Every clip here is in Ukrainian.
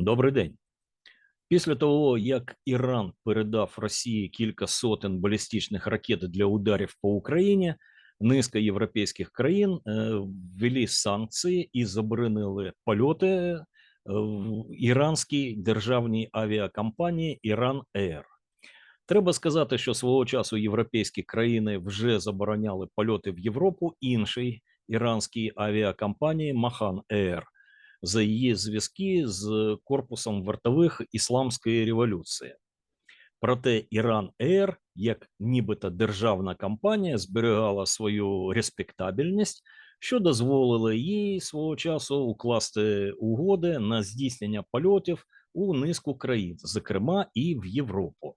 Добрий день. Після того, як Іран передав Росії кілька сотень балістичних ракет для ударів по Україні, низка європейських країн е, ввели санкції і заборонили польоти е, в іранській державній авіакомпанії Іран Air. Треба сказати, що свого часу європейські країни вже забороняли польоти в Європу іншій іранській авіакомпанії Махан Air за її зв'язки з корпусом вартових ісламської революції. Проте Іран Air, як нібито державна компанія, зберігала свою респектабельність, що дозволило їй свого часу укласти угоди на здійснення польотів у низку країн, зокрема і в Європу.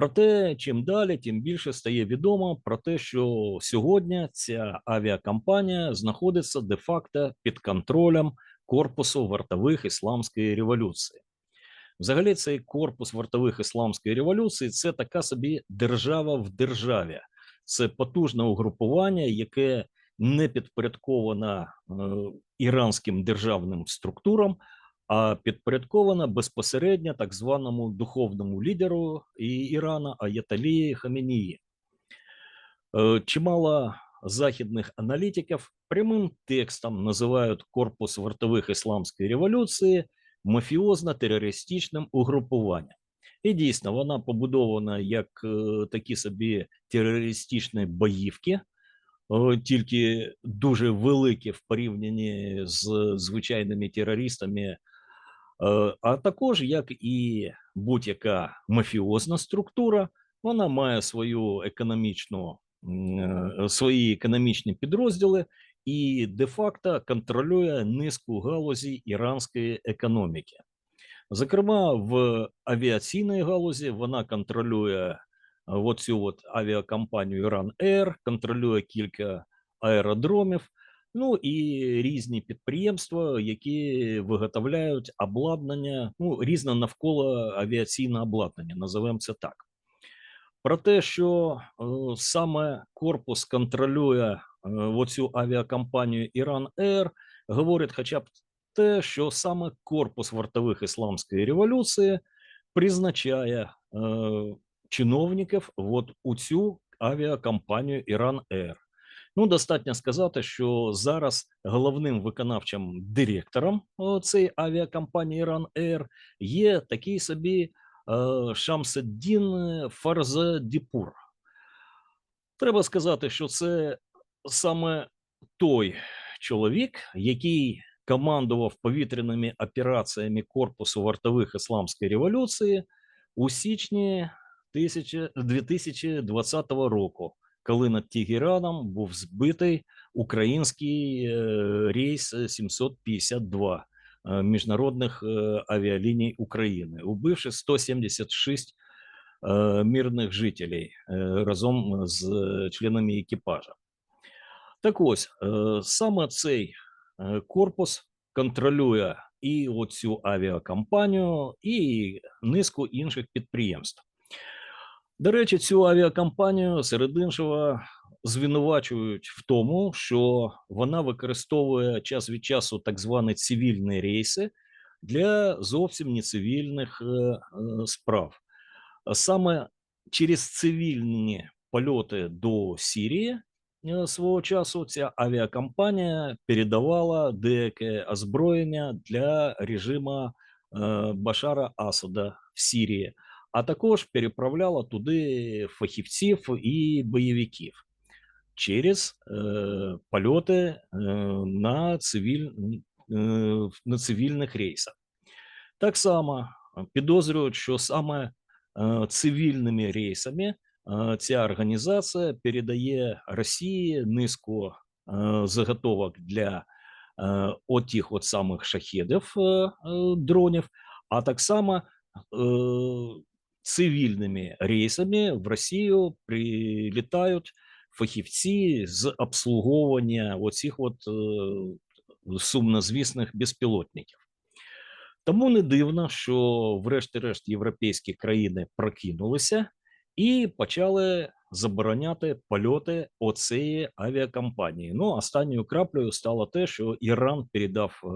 Проте, чим далі, тим більше стає відомо про те, що сьогодні ця авіакомпанія знаходиться де-факто під контролем корпусу вартових ісламської революції. Взагалі, цей корпус вартових ісламської революції це така собі держава в державі, це потужне угрупування, яке не підпорядковане е, іранським державним структурам, а підпорядкована безпосередньо так званому духовному лідеру Ірана Аяталі Хаменії. Е, чимало західних аналітиків прямим текстом називають корпус вартових ісламської революції мафіозно-терористичним угрупуванням. І дійсно, вона побудована як е, такі собі терористичні боївки, тільки дуже великі в порівнянні з звичайними терористами Е, а також як і будь-яка мафіозна структура, вона має свою економічну е, свої економічні підрозділи і де-факто контролює низку галузі іранської економіки. Зокрема, в авіаційній галузі вона контролює оцю от авіакомпанію Iran Air, контролює кілька аеродромів, Ну і різні підприємства, які виготовляють обладнання, ну різне навколо авіаційне обладнання, називаємо це так. Про те, що е, саме корпус контролює е, оцю авіакомпанію Iran Air, говорить хоча б те, що саме корпус вартових ісламської революції призначає е, чиновників от у цю авіакомпанію Iran Air. Ну, достатньо сказати, що зараз головним виконавчим директором цієї авіакомпанії Iran Air є такий собі е, Шамседдін Фарзадіпур. Треба сказати, що це саме той чоловік, який командував повітряними операціями корпусу вартових ісламської революції у січні 2020 року коли над Тегераном був збитий український е, рейс 752 е, міжнародних е, авіаліній України, убивши 176 мирних жителів разом з членами екіпажа. Так ось саме цей корпус контролює і оцю авіакомпанію, і низку інших підприємств. До речі, цю авіакомпанію серед іншого звинувачують в тому, що вона використовує час від часу так звані цивільні рейси для зовсім нецивільних е, е, справ. Саме через цивільні польоти до Сірії е, свого часу ця авіакомпанія передавала деяке озброєння для режиму Башара Асада в Сірії а також переправляла туди фахівців і бойовиків через е, польоти е, на цивіль, е, на цивільних рейсах. Так само підозрюють, що саме е, цивільними рейсами е, ця організація передає Росії низку е, заготовок для е, отих от самих шахедів е, е, дронів, а так само е, цивільними рейсами в Росію прилітають фахівці з обслуговування оцих от е, сумнозвісних безпілотників. Тому не дивно, що, врешті-решт, європейські країни прокинулися і почали забороняти польоти оцеї авіакомпанії. Ну, останньою краплею стало те, що Іран передав е,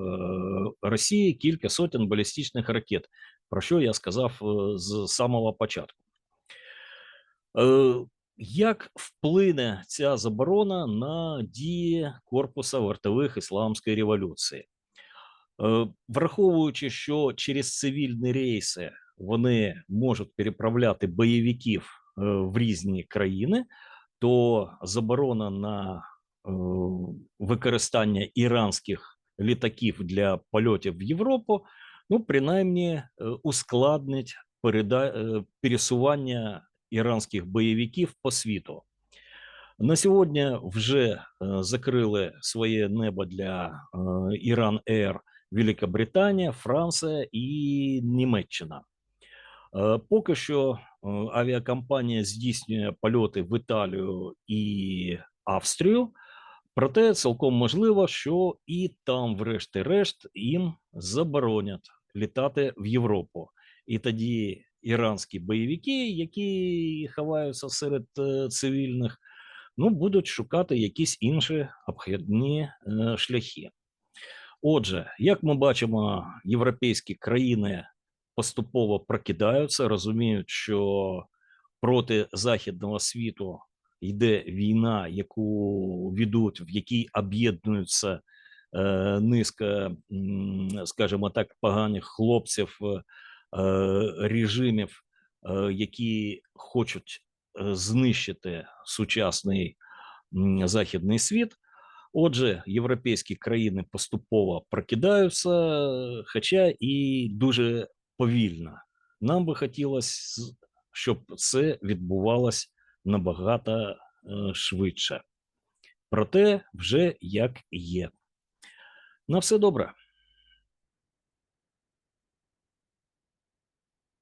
Росії кілька сотень балістичних ракет, про що я сказав е, з самого початку. Е, як вплине ця заборона на дії корпусу вартових ісламської революції? Е, Враховуючи, що через цивільні рейси вони можуть переправляти бойовиків в різні країни, то заборона на використання іранських літаків для польотів в Європу, ну принаймні е, ускладнить переда... е, пересування іранських бойовиків по світу. На сьогодні вже е, закрили своє небо для Іран Air Великобританія, Франція і Німеччина. Поки що авіакомпанія здійснює польоти в Італію і Австрію, проте цілком можливо, що і там, врешті-решт, їм заборонять літати в Європу. І тоді іранські бойовики, які ховаються серед е, цивільних, ну, будуть шукати якісь інші обхідні е, шляхи. Отже, як ми бачимо, європейські країни поступово прокидаються, розуміють, що проти західного світу йде війна, яку ведуть, в якій об'єднуються е, низка, скажімо так, поганих хлопців е, режимів, е, які хочуть знищити сучасний західний світ. Отже, європейські країни поступово прокидаються, хоча і дуже повільно. Нам би хотілося, щоб це відбувалось набагато е, швидше. Проте вже як є. На все добре.